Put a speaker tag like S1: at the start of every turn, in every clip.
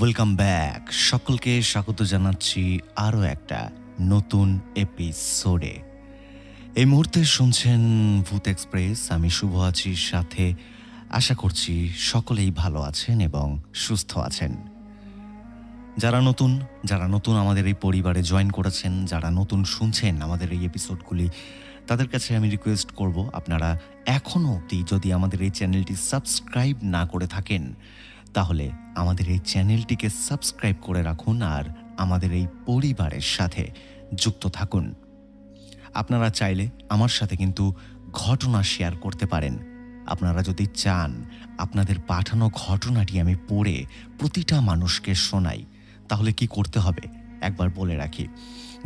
S1: Welcome back সকলকে স্বাগত জানাচ্ছি আরও একটা নতুন এপিসোডে এই মুহূর্তে শুনছেন ভূত এক্সপ্রেস। আমি শুভ আছি, সাথে আশা করছি সকলেই ভালো আছেন এবং সুস্থ আছেন। যারা নতুন যারা নতুন আমাদের এই পরিবারে জয়েন করেছেন, যারা নতুন শুনছেন আমাদের এই এপিসোডগুলি তাদের কাছে আমি রিকোয়েস্ট করব আপনারা এখনও অবধি যদি আমাদের এই চ্যানেলটি সাবস্ক্রাইব না করে থাকেন, তাহলে আমাদের এই চ্যানেলটিকে সাবস্ক্রাইব করে রাখুন আর আমাদের এই পরিবারের সাথে যুক্ত থাকুন। আপনারা চাইলে আমার সাথে কিন্তু ঘটনা শেয়ার করতে পারেন। আপনারা যদি চান আপনাদের পাঠানো ঘটনাটি আমি পড়ে প্রতিটা মানুষকে শোনাই তাহলে কি করতে হবে? একবার বলে রাখি।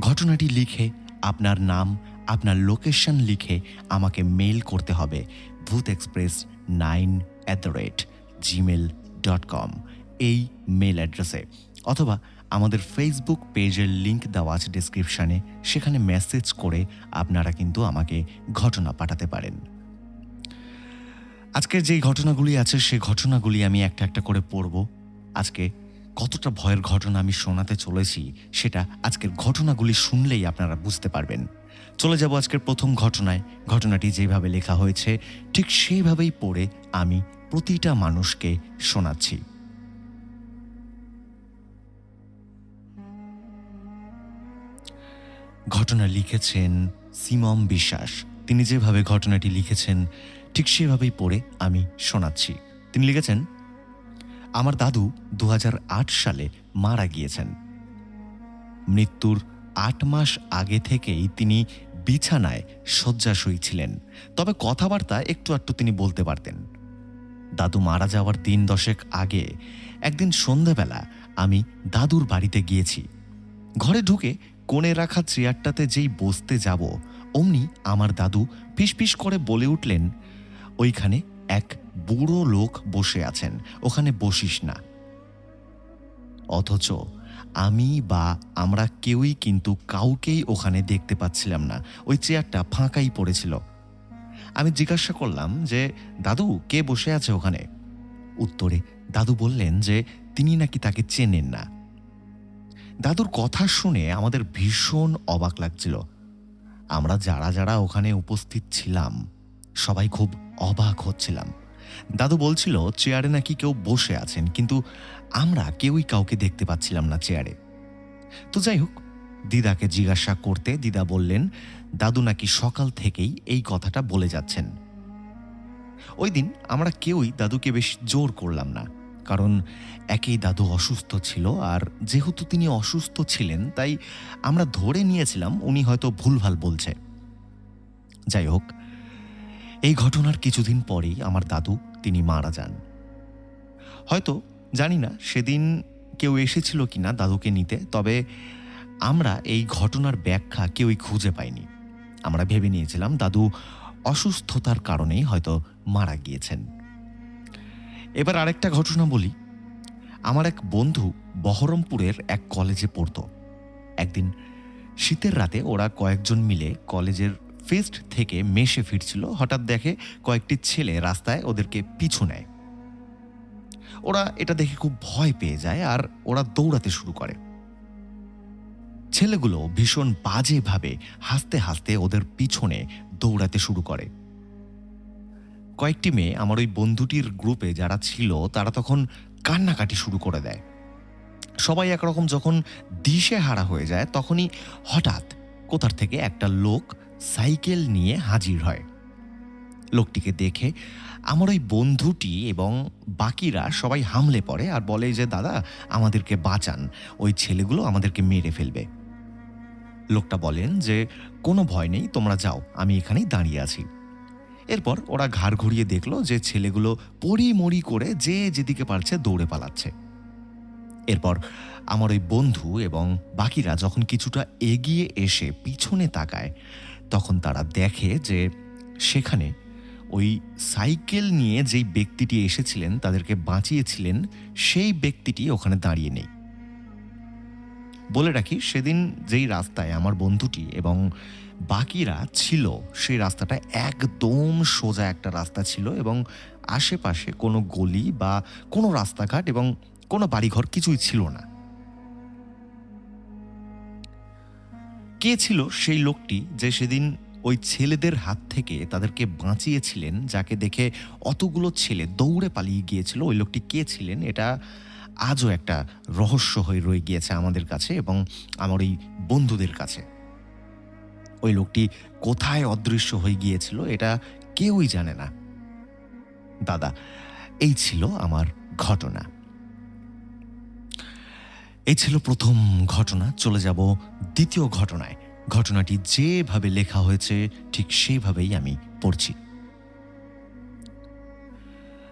S1: ঘটনাটি লিখে, আপনার নাম, আপনার লোকেশন লিখে আমাকে মেল করতে হবে। Bhoot express nine at the rate Gmail dot com এই মেল অ্যাড্রেসে অথবা আমাদের ফেসবুক পেজের লিংক দেওয়া আছে ডিসক্রিপশানে সেখানে মেসেজ করে আপনারা কিন্তু আমাকে ঘটনা পাঠাতে পারেন। আজকের যেই ঘটনাগুলি আছে, সে ঘটনাগুলি আমি একটা একটা করে পড়ব। আজকে কতটা ভয়ের ঘটনা আমি শোনাতে চলেছি সেটা আজকের ঘটনাগুলি শুনলেই আপনারা বুঝতে পারবেন। চলে যাব আজকের প্রথম ঘটনায়। ঘটনাটি যেভাবে লেখা হয়েছে, ঠিক সেইভাবেই পড়ে আমি প্রতিটা মানুষকে শোনাচ্ছি। ঘটনা লিখেছেন সিমম বিশ্বাস। তিনি যেভাবে ঘটনাটি লিখেছেন, ঠিক সেভাবেই পড়ে আমি শোনাচ্ছি। তিনি লিখেছেন আমার দাদু দু হাজার আট সালে মারা গিয়েছেন। মৃত্যুর আট মাস আগে থেকেই তিনি বিছানায় শয্যাশয়ী ছিলেন। তবে কথাবার্তা একটু একটু তিনি বলতে পারতেন। দাদু মারা যাওয়ার দিন দশেক আগে একদিন সন্ধ্যাবেলা আমি দাদুর বাড়িতে গিয়েছি। ঘরে ঢুকে কোণে রাখা চেয়ারটাতে যেই বসতে যাব, অমনি আমার দাদু পিস করে বলে উঠলেন, ওইখানে এক বুড়ো লোক বসে আছেন, ওখানে বসিস না। অথচ আমি বা আমরা কেউই কিন্তু কাউকেই ওখানে দেখতে পাচ্ছিলাম না, ওই চেয়ারটা ফাঁকাই পড়েছিল। আমি জিজ্ঞাসা করলাম যে, দাদু, কে বসে আছে ওখানে? উত্তরে, দাদু বললেন যে, তিনি নাকি তাকে চেনেন না। দাদুর কথা শুনে আমাদের ভীষণ অবাক লাগছিল। আমরা যারা যারা ওখানে উপস্থিত ছিলাম, সবাই খুব অবাক হচ্ছিলাম। দাদু বলছিল, চেয়ারে নাকি কেউ বসে আছেন, কিন্তু আমরা কেউই কাউকে দেখতে পাচ্ছিলাম না চেয়ারে। তো যাই হোক, দিদাকে জিজ্ঞাসা করতে দিদা বললেন, দাদু নাকি সকাল থেকেই এই কথাটা বলে যাচ্ছেন? ওই দিন আমরা কেউই দাদুকে বেশ জোর করলাম না, কারণ একেই দাদু অসুস্থ ছিল, আর যেহেতু তিনি অসুস্থ ছিলেন, তাই আমরা ধরে নিয়েছিলাম উনি হয়তো ভুলভাল বলছে। যাই হোক এই ঘটনার কিছুদিন পরেই আমার দাদু, তিনি মারা যান। হয়তো, জানি না, সেদিন কেউ এসেছিল কিনা দাদুকে নিতে, তবে আমরা এই ঘটনার ব্যাখ্যা কেউই খুঁজে পাইনি। আমরা ভেবে নিয়েছিলাম দাদু অসুস্থতার কারণেই হয়তো মারা গিয়েছেন। এবার আরেকটা ঘটনা বলি। আমার এক বন্ধু বহরমপুরের এক কলেজে পড়তো। একদিন শীতের রাতে ওরা কয়েকজন মিলে কলেজের ফেস্ট থেকে মেশে ফিরছিল। হঠাৎ দেখে কয়েকটি ছেলে রাস্তায় ওদেরকে পিছু নেয়। ওরা এটা দেখে খুব ভয় পেয়ে যায় আর ওরা দৌড়াতে শুরু করে। ছেলেগুলো ভীষণ বাজেভাবে হাসতে হাসতে ওদের পিছনে দৌড়াতে শুরু করে। কয়েকটি মেয়ে আমার ওই বন্ধুটির গ্রুপে যারা ছিল, তারা তখন কান্নাকাটি শুরু করে দেয়। সবাই একরকম যখন দিশে হারা হয়ে যায়, তখনই হঠাৎ কোথার থেকে একটা লোক সাইকেল নিয়ে হাজির হয়। লোকটিকে দেখে আমার ওই বন্ধুটি এবং বাকিরা সবাই হামলে পড়ে আর বলে যে, দাদা, আমাদেরকে বাঁচান। ওই ছেলেগুলো আমাদেরকে মেরে ফেলবে। লোকটা বলেন যে, কোনো ভয় নেই, তোমরা যাও, আমি এখানেই দাঁড়িয়ে আছি। এরপর ওরা ঘাড় ঘুরিয়ে দেখল যে, ছেলেগুলো পড়ি মরি করে যে যেদিকে পারছে দৌড়ে পালাচ্ছে। এরপর আমার ওই বন্ধু এবং বাকিরা যখন কিছুটা এগিয়ে এসে পিছনে তাকায় তখন তারা দেখে যে সেখানে ওই সাইকেল নিয়ে যেই ব্যক্তিটি এসেছিলেন, তাদেরকে বাঁচিয়েছিলেন, সেই ব্যক্তিটি ওখানে দাঁড়িয়ে নেই। বলে রাখি, সেদিন যেই রাস্তায় আমার বন্ধুটি এবং বাকিরা ছিল, সেই রাস্তাটা একদম সোজা একটা রাস্তা ছিল এবং আশেপাশে কোনো গলি বা কোনো রাস্তাঘাট এবং কোনো বাড়িঘর কিছুই ছিল না। কে ছিল সেই লোকটি যে সেদিন ওই ছেলেদের হাত থেকে তাদেরকে বাঁচিয়েছিলেন, যাকে দেখে অতগুলো ছেলে দৌড়ে পালিয়ে গিয়েছিল? ওই লোকটি কে ছিলেন? এটা আজও একটা রহস্য হয়ে রয়ে গিয়েছে আমাদের কাছে এবং আমার এই বন্ধুদের কাছে। ওই লোকটি কোথায় অদৃশ্য হয়ে গিয়েছিল এটা কেউই জানে না। দাদা, এই ছিল আমার ঘটনা। এই ছিল প্রথম ঘটনা, চলে যাব দ্বিতীয় ঘটনায়। ঘটনাটি যেভাবে লেখা হয়েছে, ঠিক সেভাবেই আমি পড়ছি।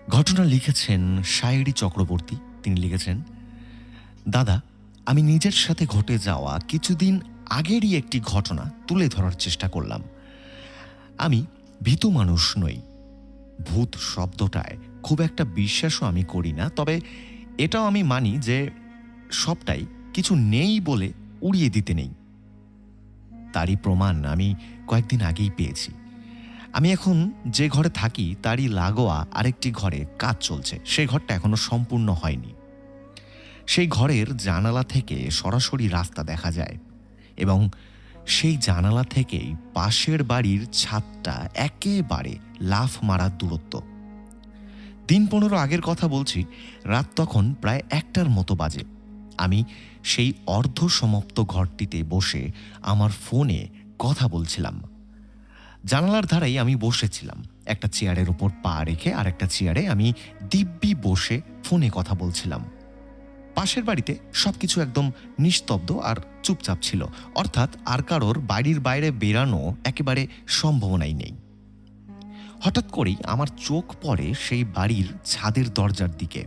S1: ঘটনা লিখেছেন শায়রি চক্রবর্তী। তিনি লিখেছেন, দাদা, আমি নিজের সাথে ঘটে যাওয়া কিছুদিন আগেরই একটি ঘটনা তুলে ধরার চেষ্টা করলাম। আমি ভীতু মানুষ নই। ভূত শব্দটায় খুব একটা বিশ্বাসও আমি করি না, তবে এটাও আমি মানি যে সবটাই কিছু নেই বলে উড়িয়ে দিতে নেই। তারই প্রমাণ আমি কয়েকদিন আগেই পেয়েছি। আমি এখন যে ঘরে থাকি, তারই লাগোয়া আরেকটি ঘরে কাজ চলছে। সেই ঘরটা এখনও সম্পূর্ণ হয়নি। সেই ঘরের জানালা থেকে সরাসরি রাস্তা দেখা যায় এবং সেই জানালা থেকেই পাশের বাড়ির ছাদটা একেবারে লাফ মারার দূরত্ব। দিন পনেরো আগের কথা বলছি, রাত তখন প্রায় একটার মতো বাজে। আমি সেই অর্ধ সমাপ্ত ঘরটিতে বসে আমার ফোনে কথা বলছিলাম। জানালার ধারেই আমি বসেছিলাম। একটা চেয়ারের ওপর পা রেখে আর একটা চেয়ারে আমি দিব্যি বসে ফোনে কথা বলছিলাম। পাশের বাড়িতে সবকিছু একদম নিস্তব্ধ আর চুপচাপ ছিল। অর্থাৎ আর কারোর বাড়ির বাইরে বেরানো একেবারে সম্ভাবনাই নেই। হঠাৎ করেই আমার চোখ পড়ে সেই বাড়ির ছাদের দরজার দিকে।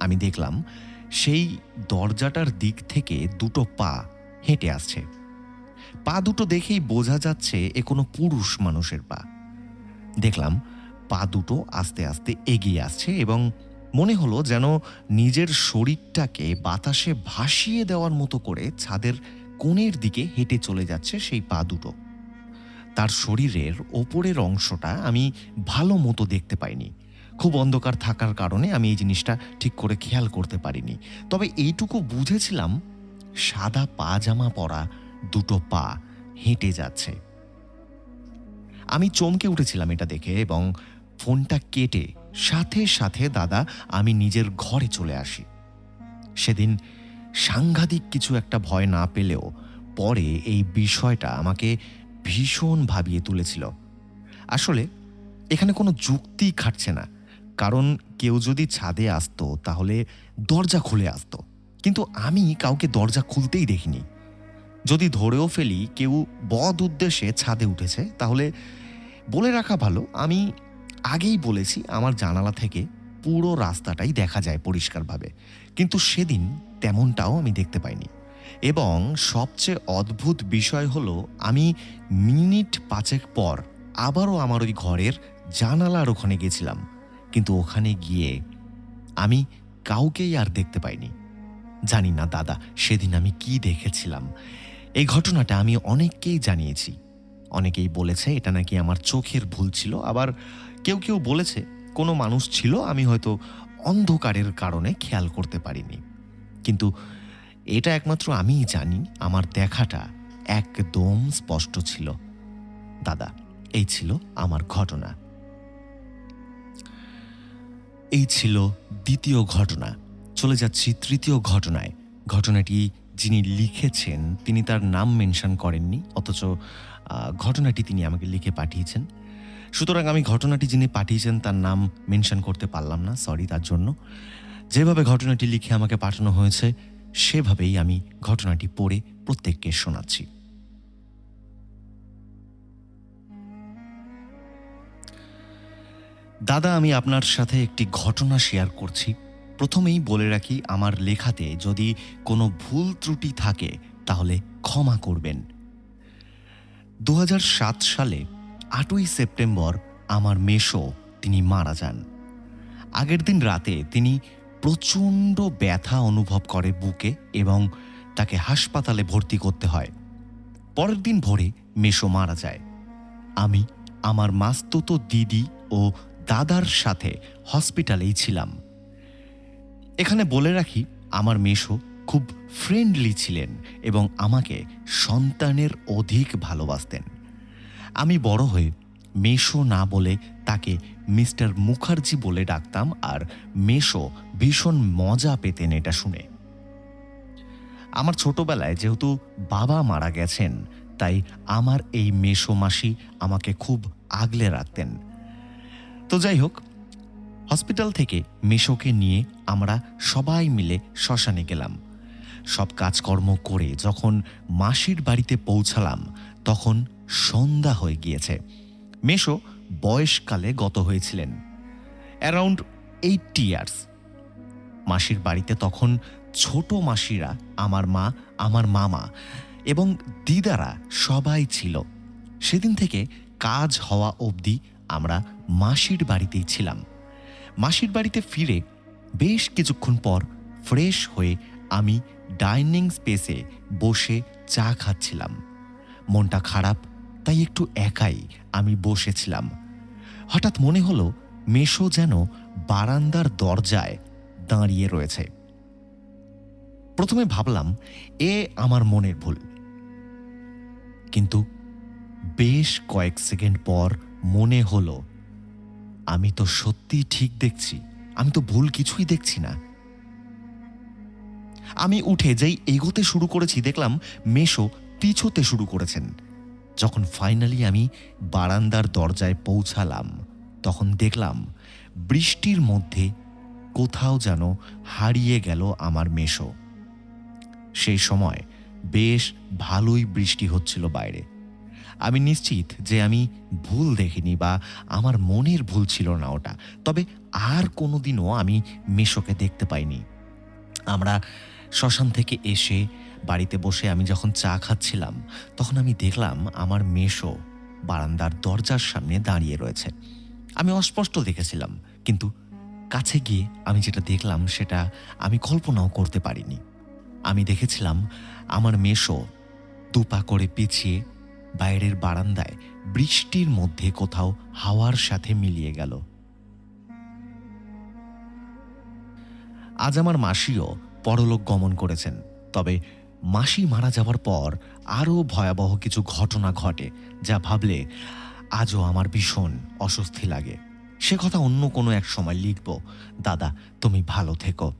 S1: আমি দেখলাম সেই দরজাটার দিক থেকে দুটো পা হেঁটে আসছে। পা দুটো দেখেই বোঝা যাচ্ছে এ কোনো পুরুষ মানুষের পা। দেখলাম পা দুটো আস্তে আস্তে এগিয়ে আসছে এবং মনে হলো যেন নিজের শরীরটাকে বাতাসে ভাসিয়ে দেওয়ার মতো করে ছাদের কোণের দিকে হেঁটে চলে যাচ্ছে সেই পা দুটো। তার শরীরের ওপরের অংশটা আমি ভালো মতো দেখতে পাইনি। খুব অন্ধকার থাকার কারণে আমি এই জিনিসটা ঠিক করে খেয়াল করতে পারিনি। তবে এইটুকু বুঝেছিলাম, সাদা পাজামা পরা দুটো পা হেঁটে যাচ্ছে। আমি চমকে উঠেছিলাম এটা দেখে এবং ফোনটা কেটে সাথে সাথে দাদা, আমি নিজের ঘরে চলে আসি। সেদিন সাংঘাতিক কিছু একটা ভয় না পেলেও পরে এই বিষয়টা আমাকে ভীষণ ভাবিয়ে তুলেছিল। আসলে এখানে কোনো যুক্তি খাটছে না। কারণ কেউ যদি ছাদে আসতো, তাহলে দরজা খুলে আসতো। কিন্তু আমি কাউকে দরজা খুলতেই দেখিনি। যদি ধরেও ফেলি, কেউ বদ উদ্দেশ্যে ছাদে উঠেছে, তাহলে বলে রাখা ভালো। আমি আগেই বলেছি, আমার জানালা থেকে পুরো রাস্তাটাই দেখা যায় পরিষ্কারভাবে। কিন্তু সেদিন তেমনটাও আমি দেখতে পাইনি। এবং সবচেয়ে অদ্ভুত বিষয় হলো, আমি মিনিট পাঁচেক পর আবারও আমার ওই ঘরের জানালার ওখানে গেছিলাম। কিন্তু ওখানে গিয়ে আমি কাউকেই আর দেখতে পাইনি। জানি না দাদা, সেদিন আমি কি দেখেছিলাম। এই ঘটনাটা আমি অনেককেই জানিয়েছি। অনেকেই বলেছে, এটা নাকি আমার চোখের ভুল ছিল। আবার কেউ কেউ বলেছে, কোনো মানুষ ছিল, আমি হয়তো অন্ধকারের কারণে খেয়াল করতে পারিনি। কিন্তু এটা একমাত্র আমিই জানি, আমার দেখাটা একদম স্পষ্ট ছিল। দাদা, এই ছিল আমার ঘটনা। এই ছিল দ্বিতীয় ঘটনা। চলে যাচ্ছি তৃতীয় ঘটনায়। ঘটনাটি যিনি লিখেছেন, তিনি তার নাম মেনশন করেননি, অথচ ঘটনাটি তিনি আমাকে লিখে পাঠিয়েছেন। সুতরাং আমি ঘটনাটি যিনি পাঠিয়েছেন, তার নাম মেনশন করতে পারলাম না, সরি তার জন্য। যেভাবে ঘটনাটি লিখে আমাকে পাঠানো হয়েছে, সেভাবেই আমি ঘটনাটি পড়ে প্রত্যেককে শোনাচ্ছি। দাদা, আমি আপনার সাথে একটি ঘটনা শেয়ার করছি। প্রথমেই বলে রাখি, আমার লেখাতে যদি কোনো ভুল ত্রুটি থাকে, তাহলে ক্ষমা করবেন। দু হাজার সাত সালে, আটই সেপ্টেম্বর, আমার মেশো তিনি মারা যান। আগের দিন রাতে, তিনি প্রচণ্ড ব্যথা অনুভব করে বুকে এবং তাকে হাসপাতালে ভর্তি করতে হয়। পরের দিন ভোরে মেশো মারা যায়। আমি, আমার মাস্তুতো দিদি ও দাদার সাথে হসপিটালেই ছিলাম। এখানে বলে রাখি, আমার মেশো খুব ফ্রেন্ডলি ছিলেন এবং আমাকে সন্তানের অধিক ভালোবাসতেন। আমি বড় হয়ে মেশো না বলে তাকে মিস্টার মুখার্জি বলে ডাকতাম আর মেশো ভীষণ মজা পেতেন এটা শুনে। আমার ছোটবেলায় যেহেতু বাবা মারা গেছেন, তাই আমার এই মেশো মাসি আমাকে খুব আগলে রাখতেন। তো যাই হোক, হসপিটাল থেকে মেশোকে নিয়ে আমরা সবাই মিলে শ্মশানে গেলাম। সব কাজকর্ম করে যখন মাসির বাড়িতে পৌঁছালাম, তখন সন্ধ্যা হয়ে গিয়েছে। মেশো বয়সকালে গত হয়েছিলেন, অ্যারাউন্ড এইটটি ইয়ার্স। মাসির বাড়িতে তখন ছোট মাসিরা, আমার মা, আমার মামা এবং দিদারা সবাই ছিল। সেদিন থেকে কাজ হওয়া অবধি আমরা মাসির বাড়িতেই ছিলাম। মাসির বাড়িতে ফিরে বেশ কিছুক্ষণ পর ফ্রেশ হয়ে আমি ডাইনিং স্পেসে বসে চা খাচ্ছিলাম। মনটা খারাপ, তাই একটু একাই আমি বসেছিলাম। হঠাৎ মনে হলো মেশো যেন বারান্দার দরজায় দাঁড়িয়ে রয়েছে। প্রথমে ভাবলাম, এ আমার মনের ভুল। কিন্তু বেশ কয়েক সেকেন্ড পর মনে হলো, আমি তো সত্যি ঠিক দেখছি, আমি তো ভুল কিছুই দেখছি না। আমি উঠে যেই এগোতে শুরু করেছি, দেখলাম মেশো পিছোতে শুরু করেছেন। যখন ফাইনালি আমি বারান্দার দরজায় পৌঁছালাম, তখন দেখলাম বৃষ্টির মধ্যে কোথাও যেন হারিয়ে গেল আমার মেশো। সেই সময় বেশ ভালোই বৃষ্টি হচ্ছিল বাইরে। আমি নিশ্চিত যে আমি ভুল দেখিনি বা আমার মনের ভুল ছিল না ওটা। তবে আর কোনো দিনও আমি মেশোকে দেখতে পাইনি। আমরা শ্মশান থেকে এসে বাড়িতে বসে আমি যখন চা খাচ্ছিলাম, তখন আমি দেখলাম আমার মেশো বারান্দার দরজার সামনে দাঁড়িয়ে রয়েছে। আমি অস্পষ্ট দেখেছিলাম, কিন্তু কাছে গিয়ে আমি যেটা দেখলাম সেটা আমি কল্পনাও করতে পারিনি। আমি দেখেছিলাম আমার মেশো দুপা করে পিছিয়ে বাইরের বারান্দায় বৃষ্টির মধ্যে কোথাও হাওয়ার সাথে মিলিয়ে গেল। আজ আমার মাসিও পরলোক গমন করেছেন, তবে মাসি মারা যাওয়ার পর আরও ভয়াবহ কিছু ঘটনা ঘটে, যা ভাবলে আজও আমার ভীষণ অস্বস্তি লাগে। সে কথা অন্য কোনো এক সময় লিখব, দাদা, তুমি ভালো থেকো।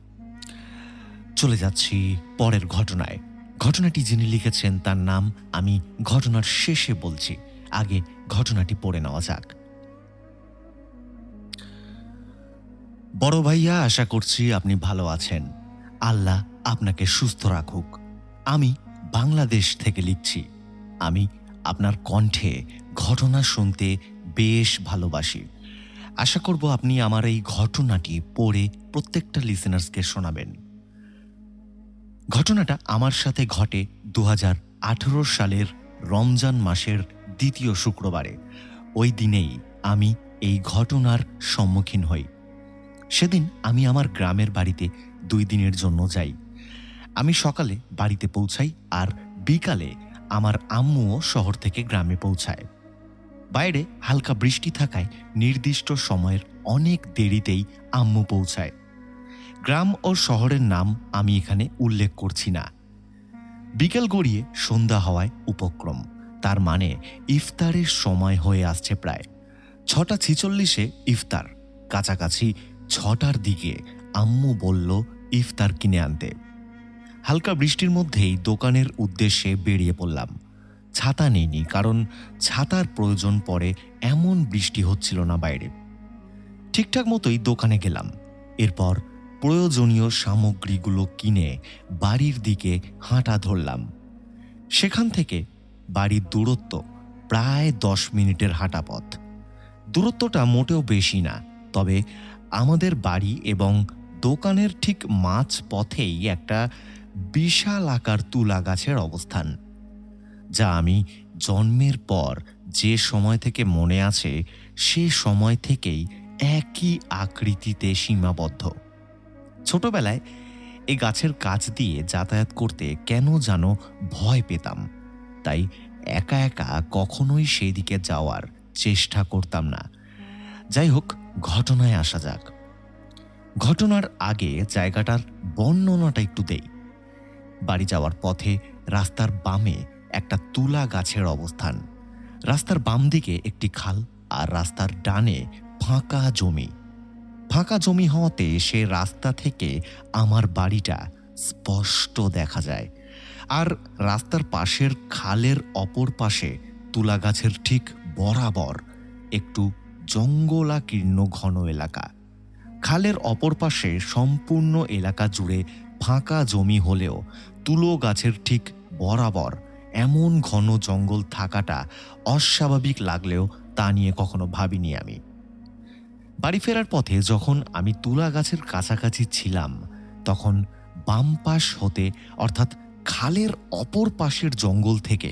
S1: চলে যাচ্ছি পরের ঘটনায়। ঘটনাটি যিনি লিখেছেন তার নাম আমি ঘটনার শেষে বলছি। আগে ঘটনাটি পড়ে নেওয়া যাক। বড় ভাইয়া, আশা করছি আপনি ভালো আছেন। আল্লাহ আপনাকে সুস্থ রাখুক। আমি বাংলাদেশ থেকে লিখছি। আমি আপনার কণ্ঠে ঘটনা শুনতে বেশ ভালোবাসি। আশা করব আপনি আমার এই ঘটনাটি পড়ে প্রত্যেকটা লিসেনার্সকে শোনাবেন। ঘটনাটা আমার সাথে ঘটে দু হাজার আঠেরো সালের রমজান মাসের দ্বিতীয় শুক্রবারে। ওই দিনেই আমি এই ঘটনার সম্মুখীন হই। সেদিন আমি আমার গ্রামের বাড়িতে দুই দিনের জন্য যাই। আমি সকালে বাড়িতে পৌঁছাই আর বিকালে আমার আম্মুও শহর থেকে গ্রামে পৌঁছায়। বাইরে হালকা বৃষ্টি থাকায় নির্দিষ্ট সময়ের অনেক দেরিতেই আম্মু পৌঁছায়। গ্রাম ও শহরের নাম আমি এখানে উল্লেখ করছি না। বিকেল গড়িয়ে সন্ধ্যা হওয়ায় উপক্রম। তার মানে ইফতারের সময় হয়ে আসছে প্রায়। ছটা ছিচল্লিশে ইফতার। কাছাকাছি ছটার দিকে আম্মু বলল, ইফতার কিনে আনতে। হালকা বৃষ্টির মধ্যেই দোকানের উদ্দেশ্যে বেরিয়ে পড়লাম। ছাতা নেইনি, কারণ ছাতার প্রয়োজন পড়ে এমন বৃষ্টি হচ্ছিল না বাইরে। ঠিকঠাক মতোই দোকানে গেলাম। এরপর প্রয়োজনীয় সামগ্রীগুলো কিনে বাড়ির দিকে হাঁটা ধরলাম। সেখান থেকে বাড়ির দূরত্ব প্রায় দশ মিনিটের হাঁটা পথ। দূরত্বটা মোটেও বেশি না, তবে আমাদের বাড়ি এবং দোকানের ঠিক মাঝ পথেই একটা বিশাল আকার তুলা গাছের অবস্থান, যা আমি জন্মের পর যে সময় থেকে মনে আছে, সে সময় থেকেই একই আকৃতিতে সীমাবদ্ধ। ছোটবেলায় এই গাছের কাছ দিয়ে যাতায়াত করতে কেন যেন ভয় পেতাম। তাই একা একা কখনোই সেই দিকে যাওয়ার চেষ্টা করতাম না। যাই হোক, ঘটনায় আসা যাক। ঘটনার আগে জায়গাটার বর্ণনাটা একটু দেই। বাড়ি যাওয়ার পথে রাস্তার বামে একটা তুলা গাছের অবস্থান। রাস্তার বাম দিকে একটি খাল আর রাস্তার ডানে ফাঁকা জমি। ফাঁকা জমি হওয়াতে সে রাস্তা থেকে আমার বাড়িটা স্পষ্ট দেখা যায়। আর রাস্তার পাশের খালের অপর পাশে তুলা গাছের ঠিক বরাবর একটু জঙ্গলাকীর্ণ ঘন এলাকা। খালের অপর পাশে সম্পূর্ণ এলাকা জুড়ে ফাঁকা জমি হলেও তুলো গাছের ঠিক বরাবর এমন ঘন জঙ্গল থাকাটা অস্বাভাবিক লাগলেও তা নিয়ে কখনো ভাবিনি আমি। বাড়ি ফেরার পথে যখন আমি তুলা গাছের কাছাকাছি ছিলাম, তখন বাম পাশ হতে, অর্থাৎ খালের অপর পাশের জঙ্গল থেকে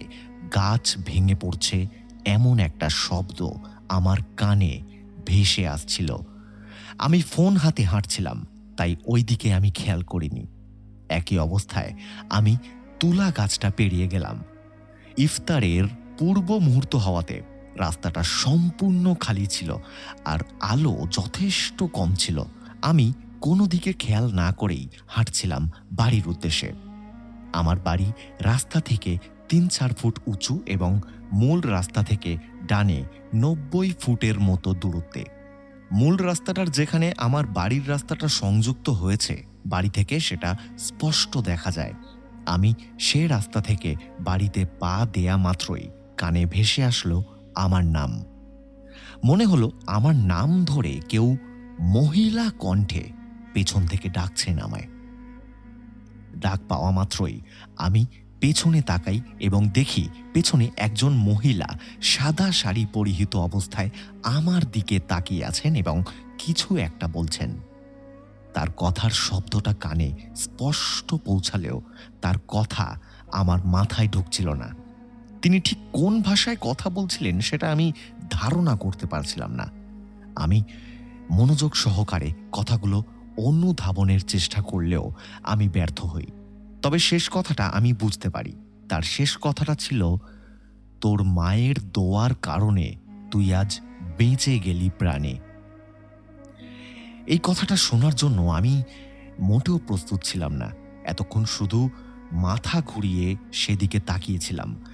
S1: গাছ ভেঙে পড়ছে এমন একটা শব্দ আমার কানে ভেসে আসছিল। আমি ফোন হাতে হাঁটছিলাম, তাই ওই দিকে আমি খেয়াল করিনি। একই অবস্থায় আমি তুলা গাছটা পেরিয়ে গেলাম। ইফতারের পূর্ব মুহূর্ত হওয়াতে রাস্তাটা সম্পূর্ণ খালি ছিল আর আলো যথেষ্ট কম ছিল। আমি কোনো দিকে খেয়াল না করেই হাঁটছিলাম বাড়ির উদ্দেশ্যে। আমার বাড়ি রাস্তা থেকে তিন চার ফুট উঁচু এবং মূল রাস্তা থেকে ডানে নব্বই ফুটের মতো দূরত্বে। মূল রাস্তাটার যেখানে আমার বাড়ির রাস্তাটা সংযুক্ত হয়েছে, বাড়ি থেকে সেটা স্পষ্ট দেখা যায়। আমি সে রাস্তা থেকে বাড়িতে পা দেয়া মাত্রই কানে ভেসে আসলো আমার নাম। মনে হলো আমার নাম ধরে কেউ মহিলা কণ্ঠে পেছন থেকে ডাকছেন আমায়। ডাক পাওয়া মাত্রই আমি পেছনে তাকাই এবং দেখি পেছনে একজন মহিলা সাদা শাড়ি পরিহিত অবস্থায় আমার দিকে তাকিয়ে আছেন এবং কিছু একটা বলছেন। তার কথার শব্দটা কানে স্পষ্ট পৌঁছালেও তার কথা আমার মাথায় ঢুকছিল না। তিনি ঠিক কোন ভাষায় কথা বলছিলেন সেটা আমি ধারণা করতে পারছিলাম না। আমি মনোযোগ সহকারে কথাগুলো অনুধাবনের চেষ্টা করলেও আমি ব্যর্থ হই। তবে শেষ কথাটা আমি বুঝতে পারি। তার শেষ কথাটা ছিল, তোর মায়ের দোয়ার কারণে তুই আজ বেঁচে গেলি প্রাণে। এই কথাটা শোনার জন্য আমি মোটেও প্রস্তুত ছিলাম না। এতক্ষণ শুধু মাথা ঘুরিয়ে সেদিকে তাকিয়েছিলাম।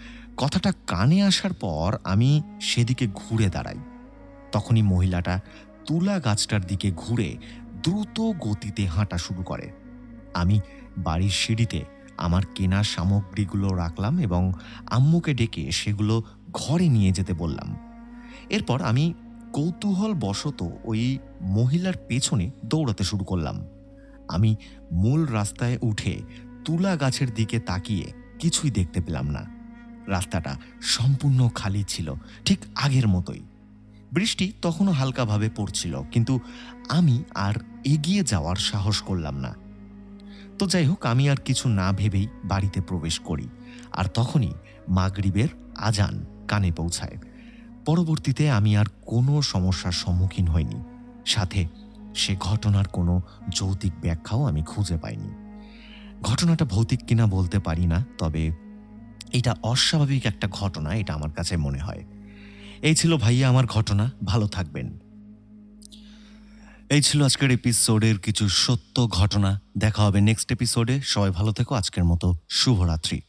S1: কথাটা কানে আসার পর আমি সেদিকে ঘুরে দাঁড়াই। তখনই মহিলাটা তুলা গাছটার দিকে ঘুরে দ্রুত গতিতে হাঁটা শুরু করে। আমি বাড়ির সিঁড়িতে আমার কেনা সামগ্রীগুলো রাখলাম এবং আম্মুকে ডেকে সেগুলো ঘরে নিয়ে যেতে বললাম। এরপর আমি কৌতূহল বশত ওই মহিলার পেছনে দৌড়াতে শুরু করলাম। আমি মূল রাস্তায় উঠে তুলা গাছের দিকে তাকিয়ে কিছুই দেখতে পেলাম না। রাস্তাটা সম্পূর্ণ খালি ছিল, ঠিক আগের মতোই। বৃষ্টি তখনও হালকাভাবে পড়ছিল, কিন্তু আমি আর এগিয়ে যাওয়ার সাহস করলাম না। তো যাই হোক, আমি আর কিছু না ভেবেই বাড়িতে প্রবেশ করি, আর তখনই মাগরিবের আজান কানে পৌঁছায়। পরবর্তীতে আমি আর কোনো সমস্যার সম্মুখীন হইনি, সাথে সে ঘটনার কোনো যৌতিক ব্যাখ্যাও আমি খুঁজে পাইনি। ঘটনাটা ভৌতিক কিনা বলতে পারি না, তবে এটা অস্বাভাবিক একটা ঘটনা, এটা আমার কাছে মনে হয়। এই ছিল ভাইয়া আমার ঘটনা, ভালো থাকবেন। এই ছিল আজকের এপিসোডের কিছু সত্য ঘটনা। দেখা হবে নেক্সট এপিসোডে সবাই ভালো থেকো, আজকের মতো শুভরাত্রি।